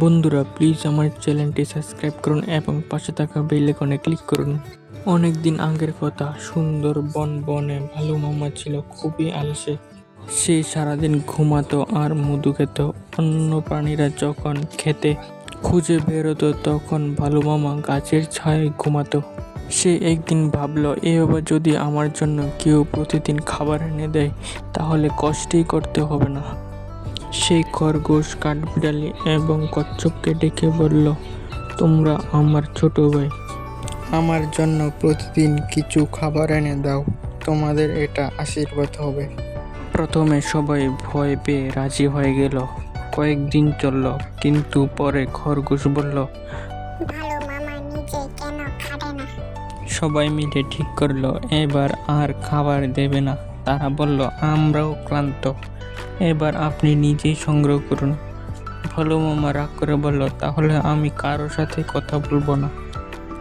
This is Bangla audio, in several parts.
বন্ধুরা প্লিজ আমার চ্যানেলটি সাবস্ক্রাইব করুন এবং পাশে থাকা বেল আইকনে ক্লিক করুন। অনেক দিন আগের কথা, সুন্দর বন বনে ভালু মামা ছিল, খুবই আলসে। সে সারাদিন ঘুমাতো আর মধু খেত। অন্য প্রাণীরা যখন খেতে খুঁজে বেরোতো, তখন ভালু মামা গাছের ছায়ায় ঘুমাতো। সে একদিন ভাবলো এভাবে যদি আমার জন্য কেউ প্রতিদিন খাবার এনে দেয়, তাহলে কষ্টই করতে হবে না। সেই খরগোশ কাঠবিড়ালি এবং কচ্ছপকে ডেকে বলল তোমরা আমার ছোট ভাই। আমার জন্য প্রতিদিন কিছু খাবার এনে দাও। তোমাদের এটা আশীর্বাদ হবে। প্রথমে সবাই ভয় পেয়ে রাজি হয়ে গেল। কয়েকদিন চলল কিন্তু পরে খরগোশ বলল সবাই মিলে ঠিক করল এবার আর খাবার দেবে না। তারা বলল, আমরাও ক্লান্ত। এবার আপনি নিজেই সংগ্রহ করুন। ভালো মামা রাগ করে বলল, তাহলে আমি কারোর সাথে কথা বলব না।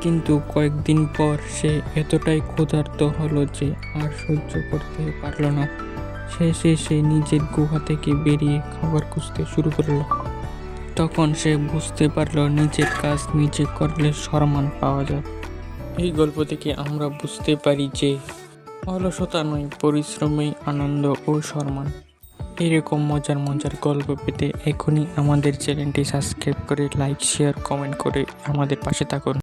কিন্তু কয়েকদিন পর সে এতটাই ক্ষুধার্ত হলো যে আর সহ্য করতে পারল না। শেষে সে নিজের গুহা থেকে বেরিয়ে খাবার খুঁজতে শুরু করল। তখন সে বুঝতে পারল, নিজের কাজ নিজে করলে সম্মান পাওয়া যায়। এই গল্প থেকে আমরা বুঝতে পারি যে অলসতা নয় পরিশ্রমেই আনন্দ ও সম্মান। এরকম মজার মজার গল্প পেতে এখনই আমাদের চ্যানেলটি সাবস্ক্রাইব করে লাইক শেয়ার কমেন্ট করে আমাদের পাশে থাকুন।